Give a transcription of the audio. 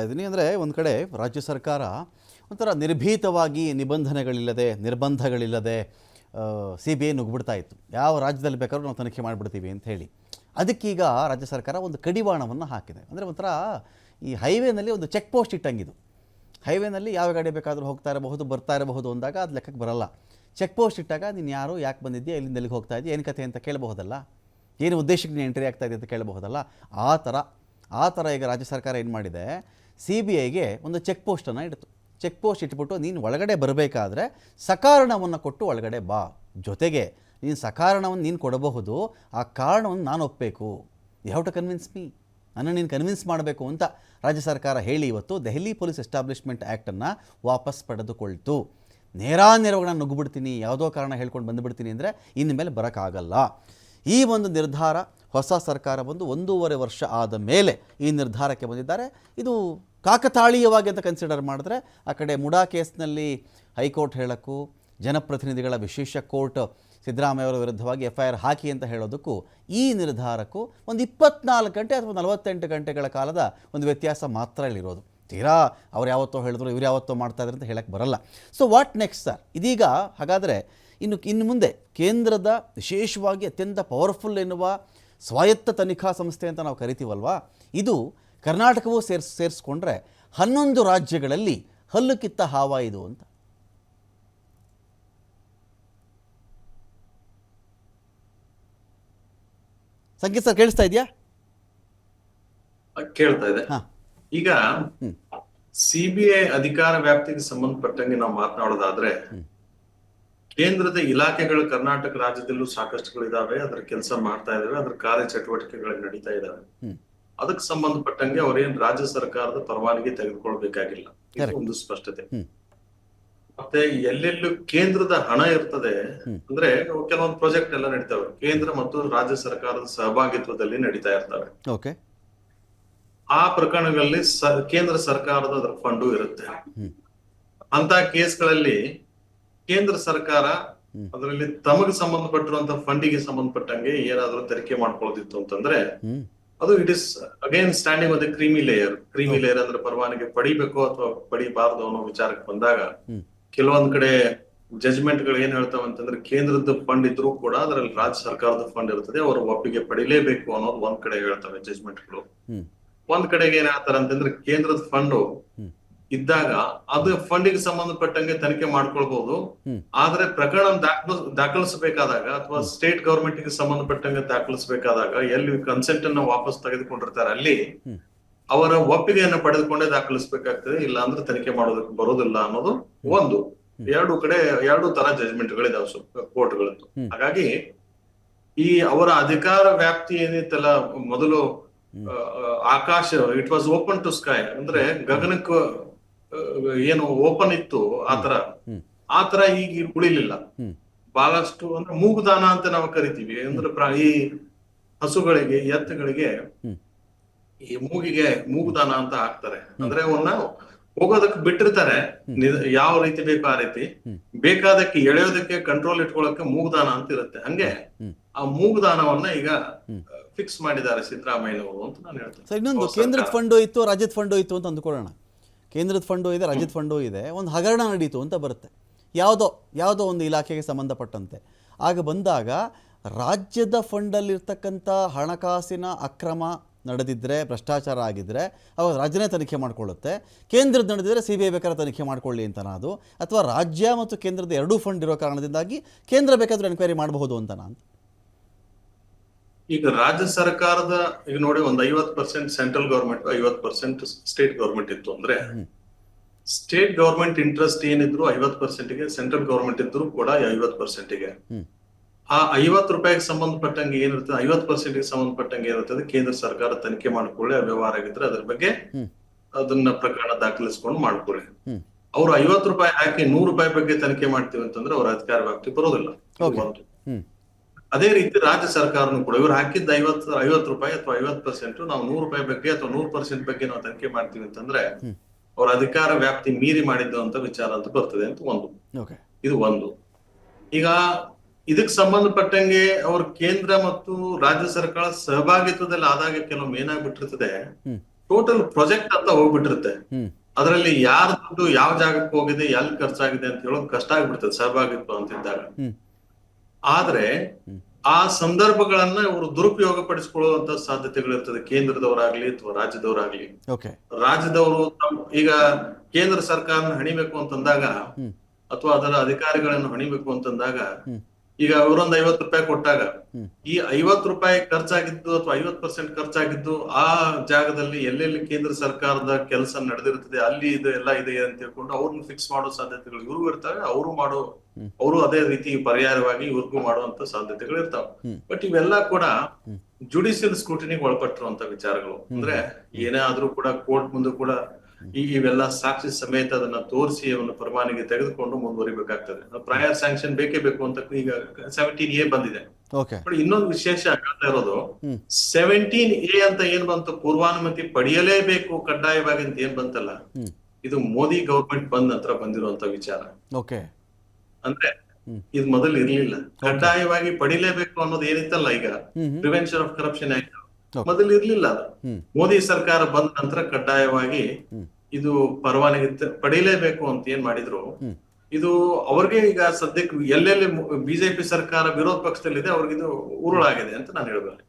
ಇದ್ದೀನಿ. ಅಂದರೆ ಒಂದು ಕಡೆ ರಾಜ್ಯ ಸರ್ಕಾರ ಒಂಥರ ನಿರ್ಭೀತವಾಗಿ ನಿಬಂಧನೆಗಳಿಲ್ಲದೆ, ನಿರ್ಬಂಧಗಳಿಲ್ಲದೆ ಸಿ ಬಿ ಐ ನುಗ್ಬಿಡ್ತಾ ಇತ್ತು. ಯಾವ ರಾಜ್ಯದಲ್ಲಿ ಬೇಕಾದ್ರೂ ನಾವು ತನಿಖೆ ಮಾಡಿಬಿಡ್ತೀವಿ ಅಂತ ಹೇಳಿ. ಅದಕ್ಕೀಗ ರಾಜ್ಯ ಸರ್ಕಾರ ಒಂದು ಕಡಿವಾಣವನ್ನು ಹಾಕಿದೆ. ಅಂದರೆ ಒಂಥರ ಈ ಹೈವೇನಲ್ಲಿ ಒಂದು ಚೆಕ್ ಪೋಸ್ಟ್ ಇಟ್ಟಂಗಿದು. ಹೈವೇನಲ್ಲಿ ಯಾವ ಗಾಡಿ ಬೇಕಾದರೂ ಹೋಗ್ತಾ ಇರಬಹುದು, ಬರ್ತಾ ಇರಬಹುದು ಅಂದಾಗ ಅದು ಲೆಕ್ಕಕ್ಕೆ ಬರಲ್ಲ. ಚೆಕ್ ಪೋಸ್ಟ್ ಇಟ್ಟಾಗ ನೀನು ಯಾರು, ಯಾಕೆ ಬಂದಿದ್ದೀಯ ಇಲ್ಲಿಂದ ಎಲ್ಲಿಗೆ ಹೋಗ್ತಾ ಇದೆಯಾ, ಏನು ಕಥೆ ಅಂತ ಕೇಳಬಹುದಲ್ಲ? ಏನು ಉದ್ದೇಶಕ್ಕೆ ನೀನು ಎಂಟ್ರಿ ಆಗ್ತಾ ಇದೆ ಅಂತ ಕೇಳಬಹುದಲ್ಲ? ಆ ಥರ ಆ ಥರ ಈಗ ರಾಜ್ಯ ಸರ್ಕಾರ ಏನು ಮಾಡಿದೆ? ಸಿ ಬಿ ಐಗೆ ಒಂದು ಚೆಕ್ ಪೋಸ್ಟನ್ನು ಇಡ್ತು. ಚೆಕ್ ಪೋಸ್ಟ್ ಇಟ್ಬಿಟ್ಟು, ನೀನು ಒಳಗಡೆ ಬರಬೇಕಾದ್ರೆ ಸಕಾರಣವನ್ನು ಕೊಟ್ಟು ಒಳಗಡೆ ಬಾ. ಜೊತೆಗೆ ನೀನು ಸಕಾರಣವನ್ನು ನೀನು ಕೊಡಬಹುದು, ಆ ಕಾರಣವನ್ನು ನಾನು ಒಪ್ಪಬೇಕು you have to convince me ನನ್ನ ನೀನು ಕನ್ವಿನ್ಸ್ ಮಾಡಬೇಕು ಅಂತ ರಾಜ್ಯ ಸರ್ಕಾರ ಹೇಳಿ ಇವತ್ತು ದೆಹಲಿ ಪೊಲೀಸ್ ಎಸ್ಟಾಬ್ಲಿಷ್ಮೆಂಟ್ ಆ್ಯಕ್ಟನ್ನು ವಾಪಸ್ ಪಡೆದುಕೊಳ್ತು. ನೇರ ನಾನು ನುಗ್ಗಿಬಿಡ್ತೀನಿ ಯಾವುದೋ ಕಾರಣ ಹೇಳ್ಕೊಂಡು ಬಂದುಬಿಡ್ತೀನಿ ಅಂದರೆ ಇನ್ಮೇಲೆ ಬರೋಕ್ಕಾಗಲ್ಲ. ಈ ಒಂದು ನಿರ್ಧಾರ ಹೊಸ ಸರ್ಕಾರ ಬಂದು ಒಂದೂವರೆ ವರ್ಷ ಆದ ಮೇಲೆ ಈ ನಿರ್ಧಾರಕ್ಕೆ ಬಂದಿದ್ದಾರೆ. ಇದು ಕಾಕತಾಳೀಯವಾಗಿ ಅಂತ ಕನ್ಸಿಡರ್ ಮಾಡಿದ್ರೆ ಆ ಕಡೆ ಮುಡಾ ಕೇಸ್ನಲ್ಲಿ ಹೈಕೋರ್ಟ್ ಹೇಳೋಕ್ಕೂ, ಜನಪ್ರತಿನಿಧಿಗಳ ವಿಶೇಷ ಕೋರ್ಟ್ ಸಿದ್ದರಾಮಯ್ಯ ಅವರ ವಿರುದ್ಧವಾಗಿ ಎಫ್ ಐ ಆರ್ ಹಾಕಿ ಅಂತ ಹೇಳೋದಕ್ಕೂ ಈ ನಿರ್ಧಾರಕ್ಕೂ ಒಂದು ಇಪ್ಪತ್ನಾಲ್ಕು ಗಂಟೆ ಅಥವಾ ನಲವತ್ತೆಂಟು ಗಂಟೆಗಳ ಕಾಲದ ಒಂದು ವ್ಯತ್ಯಾಸ ಮಾತ್ರ ಇಲ್ಲಿರೋದು. ತೀರಾ ಅವ್ರು ಯಾವತ್ತೋ ಹೇಳಿದ್ರು, ಇವ್ರು ಯಾವತ್ತೋ ಮಾಡ್ತಾ ಇದ್ರು ಅಂತ ಹೇಳಕ್ಕೆ ಬರಲ್ಲ. ಸೊ ವಾಟ್ ನೆಕ್ಸ್ಟ್ ಸರ್ ಇದೀಗ ಹಾಗಾದರೆ ಇನ್ನು ಇನ್ನು ಮುಂದೆ ಕೇಂದ್ರದ ವಿಶೇಷವಾಗಿ ಅತ್ಯಂತ ಪವರ್ಫುಲ್ ಎನ್ನುವ ಸ್ವಾಯತ್ತ ತನಿಖಾ ಸಂಸ್ಥೆ ಅಂತ ನಾವು ಕರಿತೀವಲ್ವಾ? ಇದು ಕರ್ನಾಟಕವೂ ಸೇರ್ಸ್ ಸೇರಿಸ್ಕೊಂಡ್ರೆ ಹನ್ನೊಂದು ರಾಜ್ಯಗಳಲ್ಲಿ ಹಲ್ಲು ಕಿತ್ತ ಹಾವ ಇದು ಅಂತ. ಸಂಗೀತ ಸರ್ ಕೇಳಿಸ್ತಾ ಇದೆಯಾ? ಕೇಳ್ತಾ ಇದೆ. ಈಗ ಸಿಬಿಐ ಅಧಿಕಾರ ವ್ಯಾಪ್ತಿಗೆ ಸಂಬಂಧಪಟ್ಟಂಗೆ ನಾವು ಮಾತನಾಡೋದಾದ್ರೆ ಕೇಂದ್ರದ ಇಲಾಖೆಗಳು ಕರ್ನಾಟಕ ರಾಜ್ಯದಲ್ಲೂ ಸಾಕಷ್ಟುಗಳಿದಾವೆ ಅದರ ಕೆಲಸ ಮಾಡ್ತಾ ಇದಾವೆ ಅದರ ಕಾರ್ಯಚಟುವಟಿಕೆಗಳು ನಡೀತಾ ಇದಾವೆ. ಅದಕ್ಕೆ ಸಂಬಂಧಪಟ್ಟಂಗೆ ಅವ್ರೇನ್ ರಾಜ್ಯ ಸರ್ಕಾರದ ಪರವಾನಗಿ ತೆಗೆದುಕೊಳ್ಬೇಕಾಗಿಲ್ಲ. ಇದು ಒಂದು ಸ್ಪಷ್ಟತೆ. ಮತ್ತೆ ಎಲ್ಲೆಲ್ಲೂ ಕೇಂದ್ರದ ಹಣ ಇರ್ತದೆ. ಅಂದ್ರೆ ಕೆಲವೊಂದು ಪ್ರಾಜೆಕ್ಟ್ ಎಲ್ಲ ನಡೀತಾವೆ. ಕೇಂದ್ರ ಮತ್ತು ರಾಜ್ಯ ಸರ್ಕಾರದ ಸಹಭಾಗಿತ್ವದಲ್ಲಿ ನಡೀತಾ ಇರ್ತವೆ. ಆ ಪ್ರಕರಣಗಳಲ್ಲಿ ಕೇಂದ್ರ ಸರ್ಕಾರದ ಅದರ ಫಂಡು ಇರುತ್ತೆ. ಅಂತ ಕೇಸ್ಗಳಲ್ಲಿ ಕೇಂದ್ರ ಸರ್ಕಾರ. ಅದರಲ್ಲಿ ತಮಗೆ ಸಂಬಂಧಪಟ್ಟಿರುವಂತ ಫಂಡಿಗೆ ಸಂಬಂಧಪಟ್ಟಂಗೆ ಏನಾದ್ರೂ ತನಿಖೆ ಮಾಡ್ಕೊಳ್ತಿತ್ತು ಅಂತಂದ್ರೆ ಅದು ಇಟ್ ಇಸ್ ಅಗೇನ್ ಸ್ಟ್ಯಾಂಡಿಂಗ್ ಒಂದು ಕ್ರೀಮಿ ಲೇಯರ್ ಕ್ರೀಮಿ ಲೇಯರ್ ಅಂದ್ರೆ ಪರವಾನಿಗೆ ಪಡಿಬೇಕು ಅಥವಾ ಪಡಿಬಾರದು ಅನ್ನೋ ವಿಚಾರಕ್ಕೆ ಬಂದಾಗ. ಕೆಲವೊಂದ್ ಕಡೆ ಜಜ್ಮೆಂಟ್ಗಳು ಏನ್ ಹೇಳ್ತಾವ ಅಂತಂದ್ರೆ ಕೇಂದ್ರದ ಫಂಡ್ ಇದ್ರೂ ಕೂಡ ಅದರಲ್ಲಿ ರಾಜ್ಯ ಸರ್ಕಾರದ ಫಂಡ್ ಇರ್ತದೆ ಅವರು ಒಪ್ಪಿಗೆ ಪಡಿಲೇಬೇಕು ಅನ್ನೋದು ಒಂದ್ ಕಡೆ ಹೇಳ್ತವೆ ಜಜ್ಮೆಂಟ್ಗಳು ಒಂದ್ ಕಡೆಗೆ ಏನ್ ಹೇಳ್ತಾರೆ ಅಂತಂದ್ರೆ ಕೇಂದ್ರದ ಫಂಡ್. ಇದ್ದಾಗ ಅದು ಫಂಡಿಗೆ ಸಂಬಂಧಪಟ್ಟಂಗೆ ತನಿಖೆ ಮಾಡ್ಕೊಳ್ಬಹುದು. ಆದ್ರೆ ಪ್ರಕರಣ ದಾಖಲ ದಾಖಲಿಸಬೇಕಾದಾಗ ಅಥವಾ ಸ್ಟೇಟ್ ಗವರ್ಮೆಂಟ್ಗೆ ಸಂಬಂಧಪಟ್ಟಂಗೆ ದಾಖಲಿಸಬೇಕಾದಾಗ ಎಲ್ಲಿ ಕನ್ಸೆಂಟ್ ಅನ್ನ ವಾಪಸ್ ತೆಗೆದುಕೊಂಡಿರ್ತಾರೆ ಅಲ್ಲಿ ಅವರ ಒಪ್ಪಿಗೆಯನ್ನು ಪಡೆದುಕೊಂಡೇ ದಾಖಲಿಸಬೇಕಾಗ್ತದೆ ಇಲ್ಲ ಅಂದ್ರೆ ತನಿಖೆ ಮಾಡೋದಕ್ಕೆ ಬರೋದಿಲ್ಲ ಅನ್ನೋದು ಒಂದು. ಎರಡು ಕಡೆ ಎರಡು ತರ ಜಜ್ಮೆಂಟ್ ಗಳಿದಾವೆ ಕೋರ್ಟ್ಗಳದ್ದು. ಹಾಗಾಗಿ ಈ ಅವರ ಅಧಿಕಾರ ವ್ಯಾಪ್ತಿ ಏನಿತ್ತಲ್ಲ ಮೊದಲು ಆಕಾಶ it was open to sky ಅಂದ್ರೆ ಗಗನಕ್ಕೆ ಏನು ಓಪನ್ ಇತ್ತು ಆತರ. ಆತರ ಈಗ ಉಳಿಲಿಲ್ಲ. ಬಹಳಷ್ಟು ಅಂದ್ರೆ ಮೂಗುದಾನ ಅಂತ ನಾವು ಕರಿತೀವಿ. ಅಂದ್ರೆ ಪ್ರಾಣಿ ಈ ಹಸುಗಳಿಗೆ ಎತ್ತುಗಳಿಗೆ ಈ ಮೂಗಿಗೆ ಮೂಗುದಾನ ಅಂತ ಹಾಕ್ತಾರೆ. ಅಂದ್ರೆ ಅವನ್ನ ಹೋಗೋದಕ್ಕೆ ಬಿಟ್ಟಿರ್ತಾರೆ. ಯಾವ ರೀತಿ ಬೇಕು ಆ ರೀತಿ. ಬೇಕಾದಕ್ಕೆ ಎಳೆಯೋದಕ್ಕೆ ಕಂಟ್ರೋಲ್ ಇಟ್ಕೊಳ್ಳೋಕೆ ಮೂಗುದಾನ ಅಂತ ಇರುತ್ತೆ. ಹಂಗೆ. ಆ ಮೂಗುದಾನವನ್ನ ಈಗ ಫಿಕ್ಸ್ ಮಾಡಿದ್ದಾರೆ ಸಿದ್ದರಾಮಯ್ಯನವರು ಅಂತ ನಾನು ಹೇಳ್ತೇನೆ. ಇನ್ನೊಂದು ಕೇಂದ್ರದ ಫಂಡ್ ಫಂಡು ಇತ್ತು ರಾಜ್ಯದ ಫಂಡ್ ಇತ್ತು ಅಂತ ಅಂದ್ಕೊಳ್ಳೋಣ. ಕೇಂದ್ರದ ಫಂಡು ಇದೆ, ರಾಜ್ಯದ ಫಂಡು ಇದೆ, ಒಂದು ಹಗರಣ ನಡೀತು ಅಂತ ಬರುತ್ತೆ. ಯಾವುದೋ ಯಾವುದೋ ಒಂದು ಇಲಾಖೆಗೆ ಸಂಬಂಧಪಟ್ಟಂತೆ. ಆಗ ಬಂದಾಗ ರಾಜ್ಯದ ಫಂಡಲ್ಲಿರ್ತಕ್ಕಂಥ ಹಣಕಾಸಿನ ಅಕ್ರಮ ನಡೆದಿದ್ದರೆ ಭ್ರಷ್ಟಾಚಾರ ಆಗಿದ್ದರೆ ಅವಾಗ ರಾಜ್ಯನೇ ತನಿಖೆ ಮಾಡಿಕೊಳ್ಳುತ್ತೆ. ಕೇಂದ್ರದ ನಡೆದಿದ್ದರೆ ಸಿ ಬಿ ಐ ಬೇಕಾದ್ರೆ ತನಿಖೆ ಮಾಡಿಕೊಳ್ಳಿ ಅಂತ ಅದು ಅಥವಾ ರಾಜ್ಯ ಮತ್ತು ಕೇಂದ್ರದ ಎರಡೂ ಫಂಡ್ ಇರೋ ಕಾರಣದಿಂದಾಗಿ ಕೇಂದ್ರ ಬೇಕಾದರೂ ಎನ್ಕ್ವೈರಿ ಮಾಡಬಹುದು ಅಂತ ನಾನು. ಈಗ ರಾಜ್ಯ ಸರ್ಕಾರದ ಈಗ ನೋಡಿ ಒಂದ್ ಐವತ್ ಪರ್ಸೆಂಟ್ ಸೆಂಟ್ರಲ್ ಗವರ್ಮೆಂಟ್ ಐವತ್ ಪರ್ಸೆಂಟ್ ಸ್ಟೇಟ್ ಗವರ್ಮೆಂಟ್ ಇತ್ತು ಅಂದ್ರೆ ಸ್ಟೇಟ್ ಗವರ್ಮೆಂಟ್ ಇಂಟ್ರೆಸ್ಟ್ ಏನಿದ್ರು ಐವತ್ ಪರ್ಸೆಂಟ್ಗೆ ಸೆಂಟ್ರಲ್ ಗವರ್ಮೆಂಟ್ ಇದ್ರು ಕೂಡ ಐವತ್ ಪರ್ಸೆಂಟ್ಗೆ ಗೆ. ಆ ಐವತ್ ರೂಪಾಯಿಗೆ ಸಂಬಂಧಪಟ್ಟಂಗೆ ಏನಿರ್ತದೆ ಐವತ್ ಪರ್ಸೆಂಟ್ಗೆ ಸಂಬಂಧಪಟ್ಟಂಗೆ ಏನಿರ್ತದೆ ಕೇಂದ್ರ ಸರ್ಕಾರ ತನಿಖೆ ಮಾಡ್ಕೊಳ್ಳಿ ವ್ಯವಹಾರ ಆಗಿದ್ರೆ ಅದ್ರ ಬಗ್ಗೆ ಅದನ್ನ ಪ್ರಕರಣ ದಾಖಲಿಸಿಕೊಂಡು ಮಾಡ್ಕೊಳ್ಳಿ. ಅವ್ರು ಐವತ್ ರೂಪಾಯಿ ಹಾಕಿ ನೂರು ರೂಪಾಯಿ ಬಗ್ಗೆ ತನಿಖೆ ಮಾಡ್ತೀವಿ ಅಂತಂದ್ರೆ ಅವ್ರ ಅಧಿಕಾರ ವ್ಯಾಪ್ತಿ ಬರೋದಿಲ್ಲ ಇದು Okay. ಒಂದು. ಹ್ಮ್. ಅದೇ ರೀತಿ ರಾಜ್ಯ ಸರ್ಕಾರನು ಕೂಡ ಇವ್ರು ಹಾಕಿದ್ದ ಐವತ್ ಐವತ್ ರೂಪಾಯಿ ಅಥವಾ ಐವತ್ ಪರ್ಸೆಂಟ್ ನಾವು ನೂರು ರೂಪಾಯಿ ಬಗ್ಗೆ ಅಥವಾ ನೂರು ಪರ್ಸೆಂಟ್ ಬಗ್ಗೆ ನಾವು ತನಿಖೆ ಮಾಡ್ತೀವಿ ಅಂತಂದ್ರೆ. ಅವ್ರ ಅಧಿಕಾರ ವ್ಯಾಪ್ತಿ ಮೀರಿ ಮಾಡಿದ್ದು ಅಂತ ವಿಚಾರ ಅಂತ ಬರ್ತದೆ ಅಂತ ಒಂದು. ಇದು ಒಂದು. ಈಗ ಇದಕ್ ಸಂಬಂಧಪಟ್ಟಂಗೆ ಅವ್ರ ಕೇಂದ್ರ ಮತ್ತು ರಾಜ್ಯ ಸರ್ಕಾರ ಸಹಭಾಗಿತ್ವದಲ್ಲಿ ಆದಾಗ ಕೆಲವೊಮ್ಮೆ ಏನಾಗ್ಬಿಟ್ಟಿರ್ತದೆ ಟೋಟಲ್ ಪ್ರಾಜೆಕ್ಟ್ ಅಂತ ಹೋಗ್ಬಿಟ್ಟಿರುತ್ತೆ. ಅದರಲ್ಲಿ ಯಾರ ದುಡ್ಡು ಯಾವ ಜಾಗಕ್ಕೆ ಹೋಗಿದೆ ಎಲ್ಲಿ ಖರ್ಚಾಗಿದೆ ಅಂತ ಹೇಳೋದು ಕಷ್ಟ ಆಗ್ಬಿಡ್ತದೆ ಸಹಭಾಗಿತ್ವ ಅಂತಿದ್ದಾಗ. ಆದ್ರೆ ಆ ಸಂದರ್ಭಗಳನ್ನ ಇವರು ದುರುಪಯೋಗ ಪಡಿಸಿಕೊಳ್ಳುವಂತ ಸಾಧ್ಯತೆಗಳಿರ್ತದೆ. ಕೇಂದ್ರದವರಾಗ್ಲಿ ಅಥವಾ ರಾಜ್ಯದವರಾಗ್ಲಿ. ರಾಜ್ಯದವರು ಈಗ ಕೇಂದ್ರ ಸರ್ಕಾರನ ಹಣಿಬೇಕು ಅಂತಂದಾಗ ಅಥವಾ ಅದರ ಅಧಿಕಾರಿಗಳನ್ನು ಹಣಿಬೇಕು ಅಂತಂದಾಗ ಈಗ ಅವರೊಂದು ಐವತ್ ರೂಪಾಯಿ ಕೊಟ್ಟಾಗ ಈ ಐವತ್ ರೂಪಾಯಿ ಖರ್ಚಾಗಿದ್ದು ಅಥವಾ ಐವತ್ ಪರ್ಸೆಂಟ್ ಖರ್ಚಾಗಿದ್ದು ಆ ಜಾಗದಲ್ಲಿ ಎಲ್ಲೆಲ್ಲಿ ಕೇಂದ್ರ ಸರ್ಕಾರದ ಕೆಲಸ ನಡೆದಿರ್ತದೆ ಅಲ್ಲಿ ಇದು ಎಲ್ಲ ಇದೆ ಅಂತ ಹೇಳ್ಕೊಂಡು ಅವ್ರನ್ನ ಫಿಕ್ಸ್ ಮಾಡೋ ಸಾಧ್ಯತೆಗಳು ಇವ್ರಿಗೂ ಇರ್ತವೆ ಅವರು ಮಾಡೋ. ಅವರು ಅದೇ ರೀತಿ ಪರ್ಯಾಯವಾಗಿ ಇವ್ರಿಗೂ ಮಾಡುವಂತ ಸಾಧ್ಯತೆಗಳು ಇರ್ತಾವ. ಬಟ್ ಇವೆಲ್ಲ ಕೂಡ. ಜುಡಿಷಿಯಲ್ ಸ್ಕ್ರೂಟಿನಿಗೆ ಒಳಪಟ್ಟಿರುವಂತ ವಿಚಾರಗಳು. ಅಂದ್ರೆ ಏನೇ ಆದ್ರೂ ಕೂಡ ಕೋರ್ಟ್ ಮುಂದೆ ಕೂಡ ಈ ಇವೆಲ್ಲ ಸಾಕ್ಷಿ ಸಮೇತ ಅದನ್ನ ತೋರಿಸಿ ಅವನ್ನ ಪರವಾನಿಗೆ ತೆಗೆದುಕೊಂಡು ಮುಂದುವರಿಬೇಕಾಗ್ತದೆ. ಪ್ರಯರ್ ಸ್ಯಾಂಕ್ಷನ್ ಬೇಕೇ ಬೇಕು ಅಂತ ಈಗ ಸೆವೆಂಟೀನ್ ಎ ಬಂದಿದೆ. ಬಟ್ ಇನ್ನೊಂದು ವಿಶೇಷ ಆಗ್ತಾ ಇರೋದು ಸೆವೆಂಟೀನ್ ಎ ಅಂತ ಏನ್ ಬಂತು? ಪೂರ್ವಾನುಮತಿ ಪಡೆಯಲೇಬೇಕು ಕಡ್ಡಾಯವಾಗಿ ಅಂತ ಏನ್ ಬಂತಲ್ಲ? ಇದು ಮೋದಿ ಗವರ್ಮೆಂಟ್ ಬಂದ ನಂತರ ಬಂದಿರುವಂತ ವಿಚಾರ. ಓಕೆ ಅಂದ್ರೆ. ಇದು ಮೊದಲು ಇರ್ಲಿಲ್ಲ. ಕಡ್ಡಾಯವಾಗಿ ಪಡಿಲೇಬೇಕು ಅನ್ನೋದು ಏನಿತ್ತಲ್ಲ ಈಗ? Prevention of corruption act. ಮೊದಲು ಇರ್ಲಿಲ್ಲ ಅದು. ಮೋದಿ ಸರ್ಕಾರ ಬಂದ ನಂತರ ಕಡ್ಡಾಯವಾಗಿ ಇದು ಪರವಾನಗಿ ಪಡೀಲೇಬೇಕು ಅಂತ ಏನ್ ಮಾಡಿದ್ರು. ಇದು ಅವ್ರಿಗೆ ಈಗ ಸದ್ಯಕ್ಕೆ ಎಲ್ಲೆಲ್ಲಿ ಬಿಜೆಪಿ ಸರ್ಕಾರ ವಿರೋಧ ಪಕ್ಷದಲ್ಲಿದೆ ಅವ್ರಿಗೆ ಇದು ಉರುಳಾಗಿದೆ ಅಂತ ನಾನು ಹೇಳ್ಬೇಕು